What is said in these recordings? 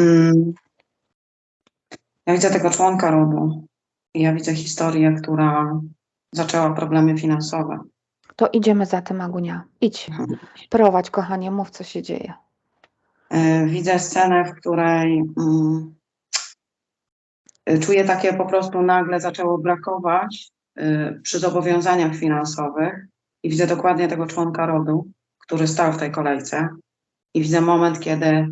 Mm. Ja widzę tego członka rodu. I ja widzę historię, która zaczęła problemy finansowe. To idziemy za tym, Agunia. Idź. Prowadź, kochanie, mów, co się dzieje. E, Widzę scenę, w której mm, czuję takie po prostu nagle zaczęło brakować e, przy zobowiązaniach finansowych i widzę dokładnie tego członka rodu, który stał w tej kolejce i widzę moment, kiedy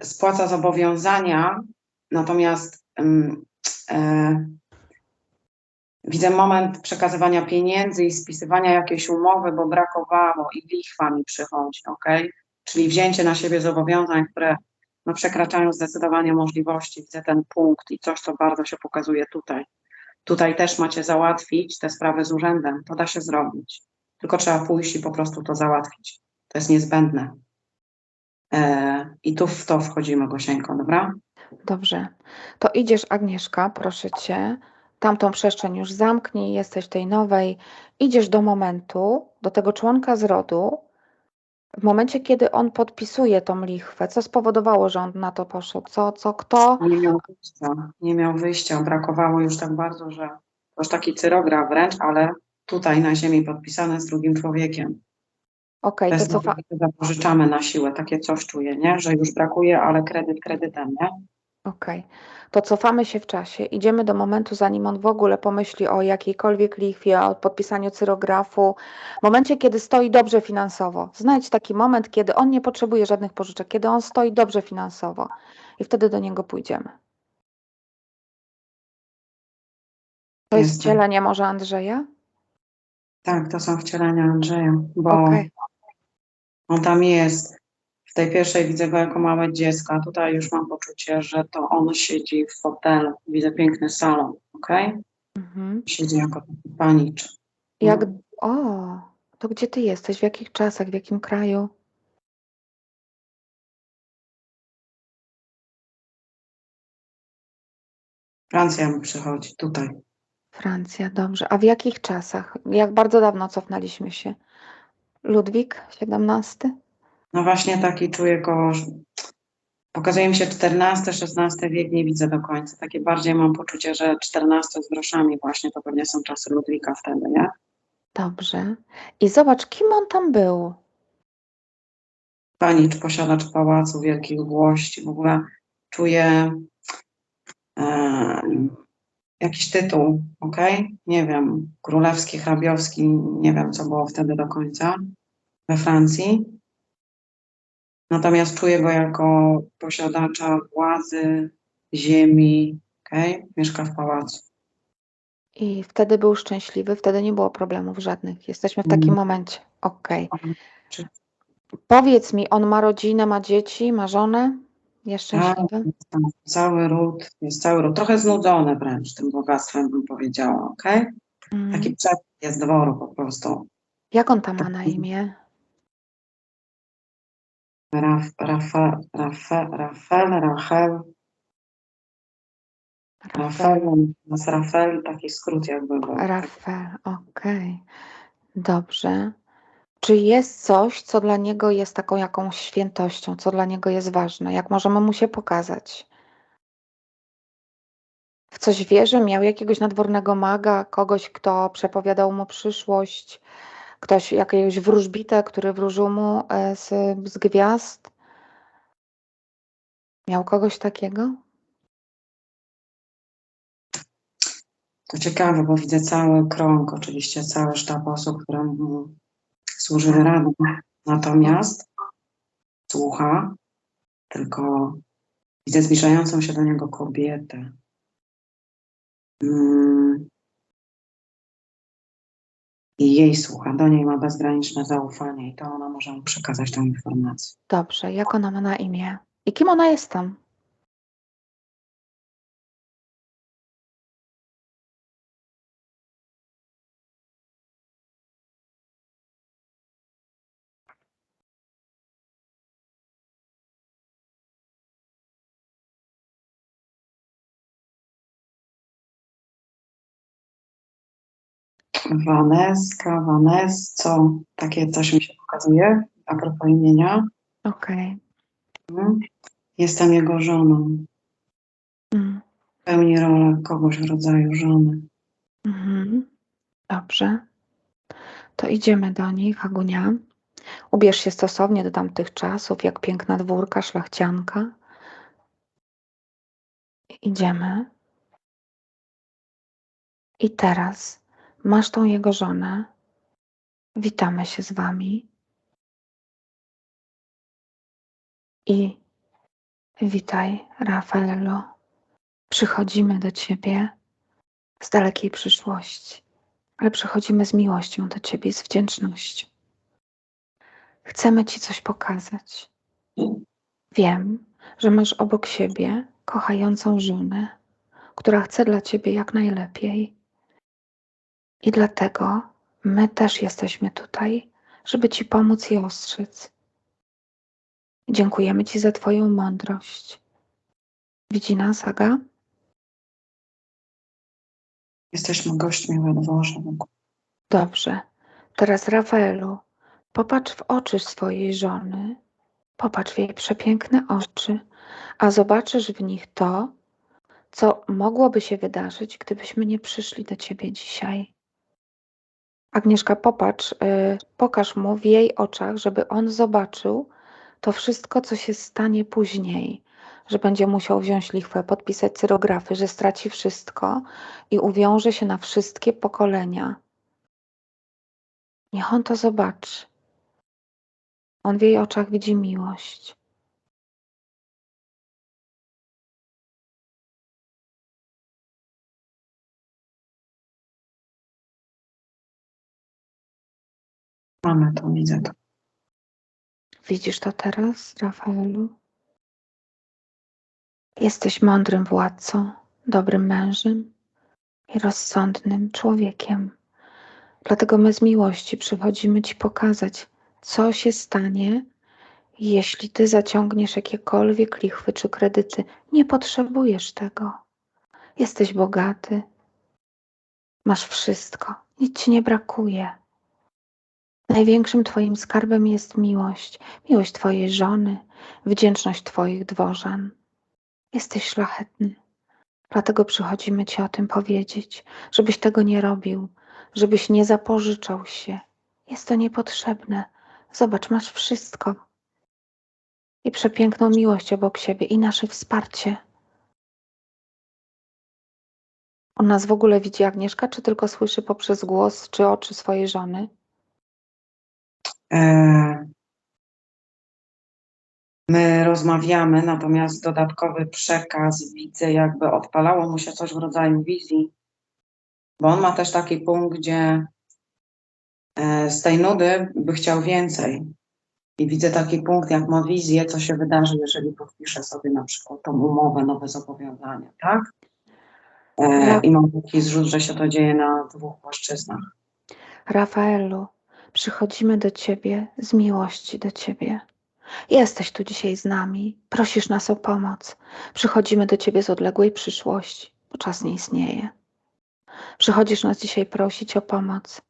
spłaca zobowiązania, natomiast e, widzę moment przekazywania pieniędzy i spisywania jakiejś umowy, bo brakowało i lichwa mi przychodzi, ok? Czyli wzięcie na siebie zobowiązań, które no, przekraczają zdecydowanie możliwości. Widzę ten punkt i coś, co bardzo się pokazuje tutaj. Tutaj też macie załatwić te sprawy z urzędem. To da się zrobić. Tylko trzeba pójść i po prostu to załatwić. To jest niezbędne. E, I tu w to wchodzimy, Gosieńko, dobra? Dobrze. To idziesz, Agnieszka, proszę cię. Tamtą przestrzeń już zamknij, jesteś tej nowej. Idziesz do momentu, do tego członka z rodu. W momencie, kiedy on podpisuje tą lichwę, co spowodowało, że on na to poszedł? Co, co, kto? Nie miał wyjścia. Nie miał wyjścia. Brakowało już tak bardzo, że to już taki cyrograf wręcz, ale tutaj na ziemi podpisane z drugim człowiekiem. Okej, To to że zapożyczamy na siłę. Takie coś czuję, nie? Że już brakuje, ale kredyt kredytem, nie? Okej, to cofamy się w czasie. Idziemy do momentu, zanim on w ogóle pomyśli o jakiejkolwiek lichwie, o podpisaniu cyrografu. W momencie, kiedy stoi dobrze finansowo. Znajdź taki moment, kiedy on nie potrzebuje żadnych pożyczek, kiedy on stoi dobrze finansowo. I wtedy do niego pójdziemy. To jest wcielenie może Andrzeja? Tak, to są wcielenia Andrzeja, bo Okej, on tam jest. W tej pierwszej widzę go jako małe dziecko, a tutaj już mam poczucie, że to on siedzi w fotelu. Widzę piękny salon, okej? mhm. Siedzi jako panicz. Jak... No. O, to gdzie ty jesteś? W jakich czasach? W jakim kraju? Francja mi przychodzi, tutaj. Francja, dobrze. A w jakich czasach? Jak bardzo dawno cofnęliśmy się? Ludwik XVII? No właśnie taki czuję go, pokazuje mi się XIV-XVI wiek, nie widzę do końca. Takie bardziej mam poczucie, że XIV z groszami właśnie, to pewnie są czasy Ludwika wtedy, nie? Dobrze. I zobacz, kim on tam był. panicz, posiadacz pałacu, wielkich włości. W ogóle czuję e, jakiś tytuł, ok? Nie wiem, królewski, hrabiowski, nie wiem, co było wtedy do końca we Francji. Natomiast czuję go jako posiadacza władzy, ziemi, ok? Mieszka w pałacu. I wtedy był szczęśliwy, wtedy nie było problemów żadnych. Jesteśmy w takim Mm. momencie. Okej. Powiedz mi, on ma rodzinę, ma dzieci, ma żonę? Jest Tak, szczęśliwy? jest tam cały ród, jest cały ród, trochę znudzony wręcz tym bogactwem, bym powiedziała, ok? Mm. Taki przepis jest dworu po prostu. Jak on tam ma na imię? Raf, Rafa, Rafa, Rafel, Rachel, Rafel, nas Rafel, taki skrót jakby był. Rafael, okej. Dobrze. Czy jest coś, co dla niego jest taką jakąś świętością, co dla niego jest ważne? Jak możemy mu się pokazać? W coś wierzy? Miał jakiegoś nadwornego maga, kogoś, kto przepowiadał mu przyszłość, ktoś, jakiegoś wróżbitę, który wróżył mu e, z, z gwiazd? Miał kogoś takiego? To ciekawe, bo widzę cały krąg, oczywiście cały sztab osób, które mu służyły radą. Natomiast słucha, tylko widzę zbliżającą się do niego kobietę. Mm. I jej słucha, do niej ma bezgraniczne zaufanie i to ona może mu przekazać tę informację. Dobrze, jak ona ma na imię? I kim ona jest tam? Waneska, Vanesco, takie coś mi się pokazuje a propos imienia. Okej. Mhm. Jestem jego żoną. Mm. Pełni rolę kogoś w rodzaju żony. Mhm. Dobrze. To idziemy do nich, Agunia. Ubierz się stosownie do tamtych czasów, jak piękna dwórka, szlachcianka. Idziemy. I teraz masz tą jego żonę. Witamy się z wami. I witaj, Rafaelo. Przychodzimy do ciebie z dalekiej przyszłości, ale przychodzimy z miłością do ciebie, z wdzięcznością. Chcemy ci coś pokazać. Wiem, że masz obok siebie kochającą żonę, która chce dla ciebie jak najlepiej. I dlatego my też jesteśmy tutaj, żeby ci pomóc i ostrzec. Dziękujemy ci za twoją mądrość. Widzi nas, Aga? Jesteśmy gośćmi we dworze. Dobrze. Teraz, Rafaelu, popatrz w oczy swojej żony, popatrz w jej przepiękne oczy, a zobaczysz w nich to, co mogłoby się wydarzyć, gdybyśmy nie przyszli do ciebie dzisiaj. Agnieszka, popatrz, y, pokaż mu w jej oczach, żeby on zobaczył to wszystko, co się stanie później, że będzie musiał wziąć lichwę, podpisać cyrografy, że straci wszystko i uwiąże się na wszystkie pokolenia. Niech on to zobaczy. On w jej oczach widzi miłość. Mamy to, widzę to. Widzisz to teraz, Rafaelu? Jesteś mądrym władcą, dobrym mężem i rozsądnym człowiekiem. Dlatego my z miłości przychodzimy Ci pokazać, co się stanie, jeśli Ty zaciągniesz jakiekolwiek lichwy czy kredyty. Nie potrzebujesz tego. Jesteś bogaty, masz wszystko, nic Ci nie brakuje. Największym Twoim skarbem jest miłość, miłość Twojej żony, wdzięczność Twoich dworzan. Jesteś szlachetny, dlatego przychodzimy Ci o tym powiedzieć, żebyś tego nie robił, żebyś nie zapożyczał się. Jest to niepotrzebne. Zobacz, masz wszystko. I przepiękną miłość obok siebie, i nasze wsparcie. On nas w ogóle widzi, Agnieszka, czy tylko słyszy poprzez głos czy oczy swojej żony? E, My rozmawiamy, natomiast dodatkowy przekaz widzę, jakby odpalało mu się coś w rodzaju wizji, bo on ma też taki punkt, gdzie e, z tej nudy by chciał więcej. I widzę taki punkt, jak ma wizję, co się wydarzy, jeżeli podpisze sobie na przykład tą umowę, nowe zobowiązania, tak? E. I mam taki zrzut, że się to dzieje na dwóch płaszczyznach. Rafaelu, przychodzimy do Ciebie z miłości do Ciebie. Jesteś tu dzisiaj z nami, prosisz nas o pomoc. Przychodzimy do Ciebie z odległej przyszłości, bo czas nie istnieje. Przychodzisz nas dzisiaj prosić o pomoc.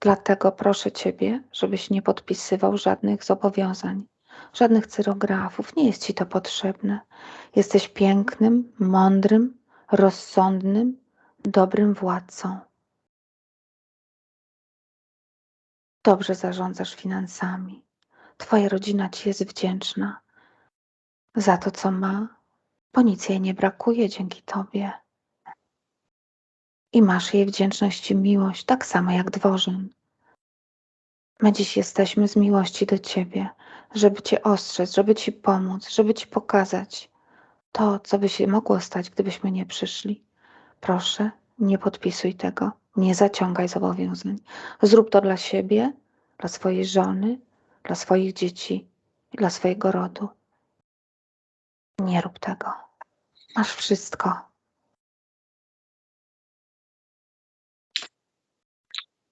Dlatego proszę Ciebie, żebyś nie podpisywał żadnych zobowiązań, żadnych cyrografów. Nie jest Ci to potrzebne. Jesteś pięknym, mądrym, rozsądnym, dobrym władcą. Dobrze zarządzasz finansami. Twoja rodzina Ci jest wdzięczna za to, co ma, bo nic jej nie brakuje dzięki Tobie. I masz jej wdzięczność i miłość, tak samo jak dworzan. My dziś jesteśmy z miłości do Ciebie, żeby Cię ostrzec, żeby Ci pomóc, żeby Ci pokazać to, co by się mogło stać, gdybyśmy nie przyszli. Proszę, nie podpisuj tego, nie zaciągaj zobowiązań. Zrób to dla siebie, dla swojej żony, dla swoich dzieci dla swojego rodu. Nie rób tego. Masz wszystko.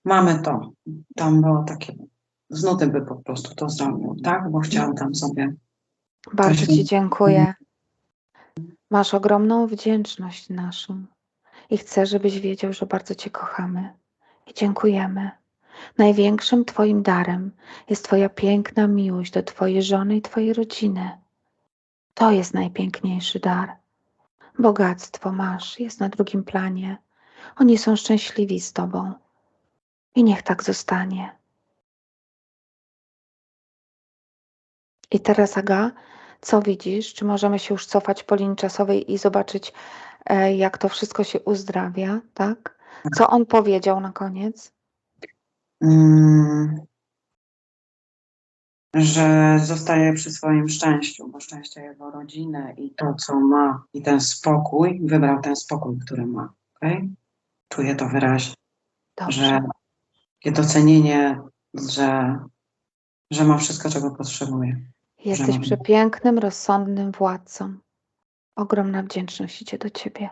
Mamy to. Tam było takie, z nudy by po prostu to zrobił, tak? Bo chciał tam sobie Bardzo Ci dziękuję. Masz ogromną wdzięczność naszą i chcę, żebyś wiedział, że bardzo Cię kochamy i dziękujemy. Największym Twoim darem jest Twoja piękna miłość do Twojej żony i Twojej rodziny. To jest najpiękniejszy dar. Bogactwo masz, jest na drugim planie. Oni są szczęśliwi z tobą. I niech tak zostanie. I teraz, Aga, co widzisz? Czy możemy się już cofać po linii czasowej i zobaczyć, jak to wszystko się uzdrawia, tak? Co on powiedział na koniec? Mm, że zostaje przy swoim szczęściu, bo szczęście jego rodziny i to, co ma, i ten spokój, wybrał ten spokój, który ma. Okay? Czuję to wyraźnie, Dobrze. że takie docenienie, że, że ma wszystko, czego potrzebuje. Jesteś przepięknym, rozsądnym władcą. Ogromna wdzięczność idzie do ciebie.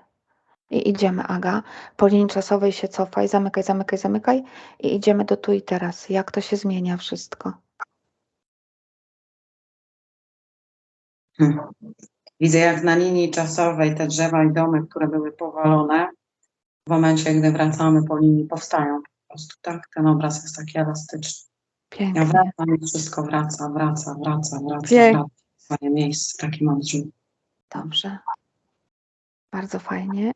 I idziemy, Aga. Po linii czasowej się cofaj, zamykaj, zamykaj, zamykaj i idziemy do tu i teraz. Jak to się zmienia wszystko? Hmm. Widzę, jak na linii czasowej te drzewa i domy, które były powalone, w momencie, gdy wracamy po linii, powstają po prostu. Tak, ten obraz jest taki elastyczny. Ja Pięknie. wracam i wszystko wraca, wraca, wraca, wraca, wraca w swoje miejsce. Taki mam drzwi. Dobrze. Bardzo fajnie.